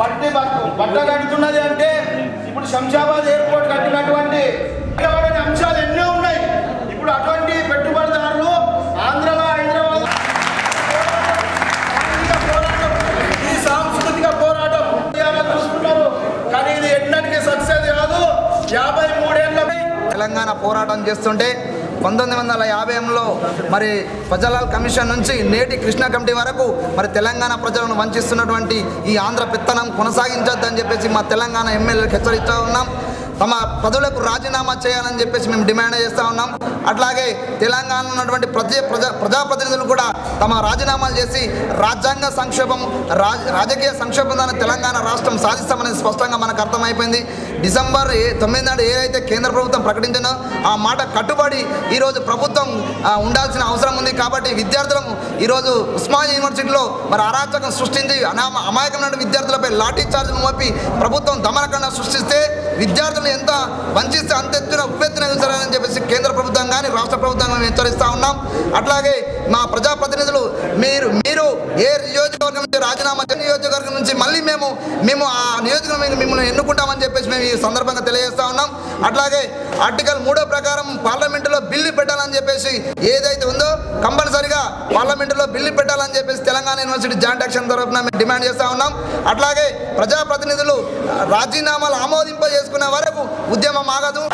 పట్టి బట్ట- కడుతున్నది అంటే ఇప్పుడు శంషాబాద్ ఎయిర్పోర్ట్ కట్టినటువంటి అంశాలు ఎన్నో ఉన్నాయి. ఇప్పుడు అటువంటి పెట్టుబడిదారులు ఆంధ్రలో హైదరాబాద్ పోరాటం, ఈ సాంస్కృతిక పోరాటం ఇవాళ చూస్తున్నారు కానీ ఇది ఎన్నటికీ సక్సెస్ కాదు. యాభై మూడేళ్ళ తెలంగాణ పోరాటం చేస్తుంటే పంతొమ్మిది వందల యాభైలో మరి ప్రజలాల్ కమిషన్ నుంచి నేటి కృష్ణా కమిటీ వరకు మరి తెలంగాణ ప్రజలను వంచిస్తున్నటువంటి ఈ ఆంధ్ర పెత్తనం కొనసాగించొద్దని చెప్పేసి మా తెలంగాణ ఎమ్మెల్యేలకు హెచ్చరిస్తూ ఉన్నాం. తమ పదవులకు రాజీనామా చేయాలని చెప్పేసి మేము డిమాండ్ చేస్తూ ఉన్నాం. అట్లాగే తెలంగాణ ఉన్నటువంటి ప్రజ ప్రజా ప్రజాప్రతినిధులు కూడా తమ రాజీనామాలు చేసి రాజ్యాంగ సంక్షోభం రాజకీయ సంక్షోభం ద్వారా తెలంగాణ రాష్ట్రం సాధిస్తామనేది స్పష్టంగా మనకు అర్థమైపోయింది. డిసెంబర్ తొమ్మిది నాడు ఏదైతే కేంద్ర ప్రభుత్వం ప్రకటించినో ఆ మాట కట్టుబడి ఈరోజు ప్రభుత్వం ఉండాల్సిన అవసరం ఉంది కాబట్టి విద్యార్థులను ఈరోజు ఉస్మానియా యూనివర్సిటీలో మరి అరాచకం సృష్టించి అనామ అమాయకమైన విద్యార్థులపై లాఠీ చార్జీలు మోపి ప్రభుత్వం దమనకన్నా సృష్టిస్తే విద్యార్థులు ఎంత వంచిస్తే అంత ఎత్తున ఉప్పెత్తున ఎగురుతారని చెప్పేసి కేంద్ర ప్రభుత్వం కానీ రాష్ట్ర ప్రభుత్వం కానీ హెచ్చరిస్తూ ఉన్నాం. అట్లాగే మా ప్రజాప్రతినిధులు మీరు ఏ నియోజకవర్గం నుంచి రాజీనామా నియోజకవర్గం నుంచి మళ్ళీ మేము మేము ఆ నియోజకవర్గం మిమ్మల్ని ఎన్నుకుంటామని చెప్పేసి మేము ఈ సందర్భంగా తెలియజేస్తా ఉన్నాం. అట్లాగే ఆర్టికల్ మూడో ప్రకారం పార్లమెంటులో బిల్లు పెట్టాలని చెప్పేసి ఏదైతే ఉందో కంపల్సరిగా పార్లమెంటులో బిల్లు పెట్టాలని చెప్పేసి తెలంగాణ యూనివర్సిటీ జాయింట్ యాక్షన్ తరఫున మేము డిమాండ్ చేస్తూ ఉన్నాం. అట్లాగే ప్రజాప్రతినిధులు రాజీనామాలు ఆమోదింప చేసుకునే వరకు ఉద్యమం ఆగదు.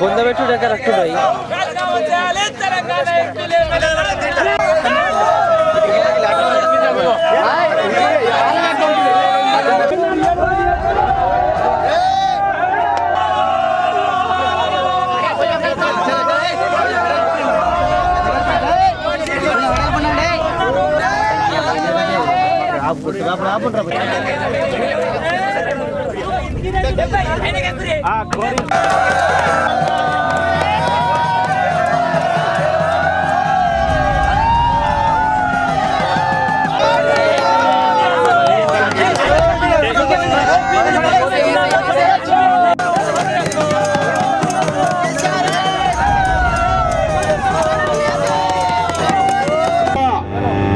బొంద పెట్టుడే కరెక్ట్ భాయ్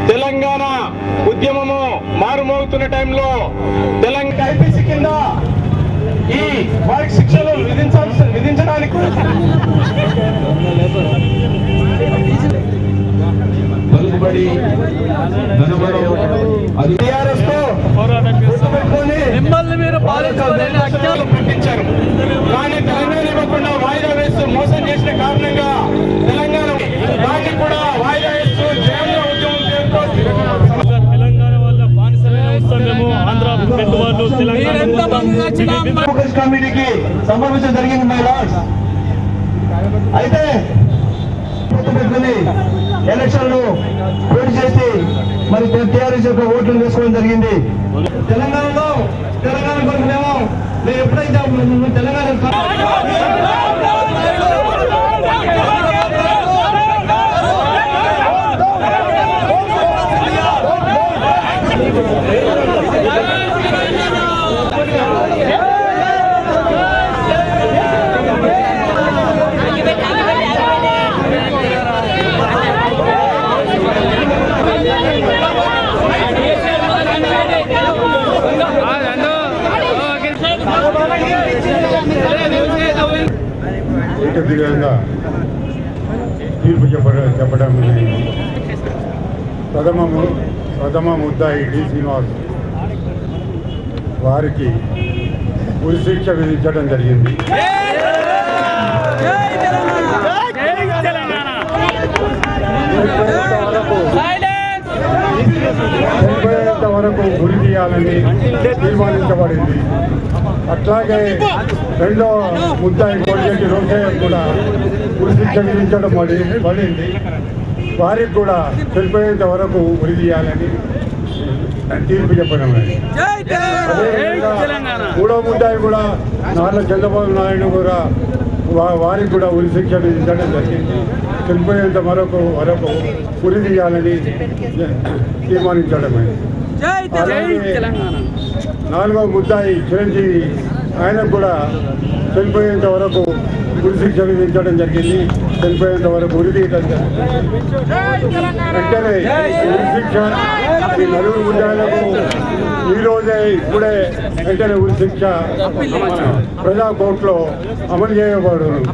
తెలంగాణ ఉద్యమము మారుమోగుతున్న టైంలో తెలంగాణ కింద ఈ వారికి శిక్షలు విధించాల్సి విధించడానికి పలుకుబడి మిమ్మల్ని మీరు పాలించుకోలేని అక్షరాలు ప్రకటించారు కానీ తెలంగాణ ఇవ్వకుండా కాంగ్రెస్ కమిటీకి సమర్పించడం జరిగింది మై లార్డ్స్ అయితే గుర్తుపెట్టుకుని ఎలక్షన్లు పోటీ చేసి మరి టీఆర్ఎస్ యొక్క ఓట్లు వేసుకోవడం జరిగింది. తెలంగాణలో తెలంగాణ కొరకు మేము మేము ఎప్పుడైతే తెలంగాణ ఏకగ్రీవంగా తీర్పు చెప్ప చెప్పడం జరిగింది. ప్రథమ ప్రథమ ముద్దాయి డి. శ్రీనివాస్ వారికి ఉరిశిక్ష విధించడం జరిగింది. వరకు చనిపోయేంత గురి చేయాలని తీర్మానించబడింది. అట్లాగే రెండో ముద్దాయి కోడిగట్టి రోషయ్య కూడా ఉరిశిక్ష విధించడం పడి పడింది. వారికి కూడా చనిపోయేంత వరకు ఉరి తీయాలని తీర్పు చెప్పడం మూడో ముద్దాయి కూడా నాన్న చంద్రబాబు నాయుడు కూడా వా- వారికి కూడా ఉరి శిక్ష విధించడం జరిగింది. చనిపోయేంత మరొక వరకు ఉరి తీయాలని తీర్మానించడమైంది నాలుగో ముద్దాయి చిరంజీవి ఆయనకు కూడా చనిపోయేంత వరకు ఉరి శిక్ష విధించడం జరిగింది. చనిపోయేంత వరకు వెంటనే ఉరి శిక్ష ఈ నలుగురు ముద్దాయిలకు ఈ రోజే ఇప్పుడే వెంటనే ఉరి శిక్ష మన ప్రజా కోర్టులో అమలు చేయబడు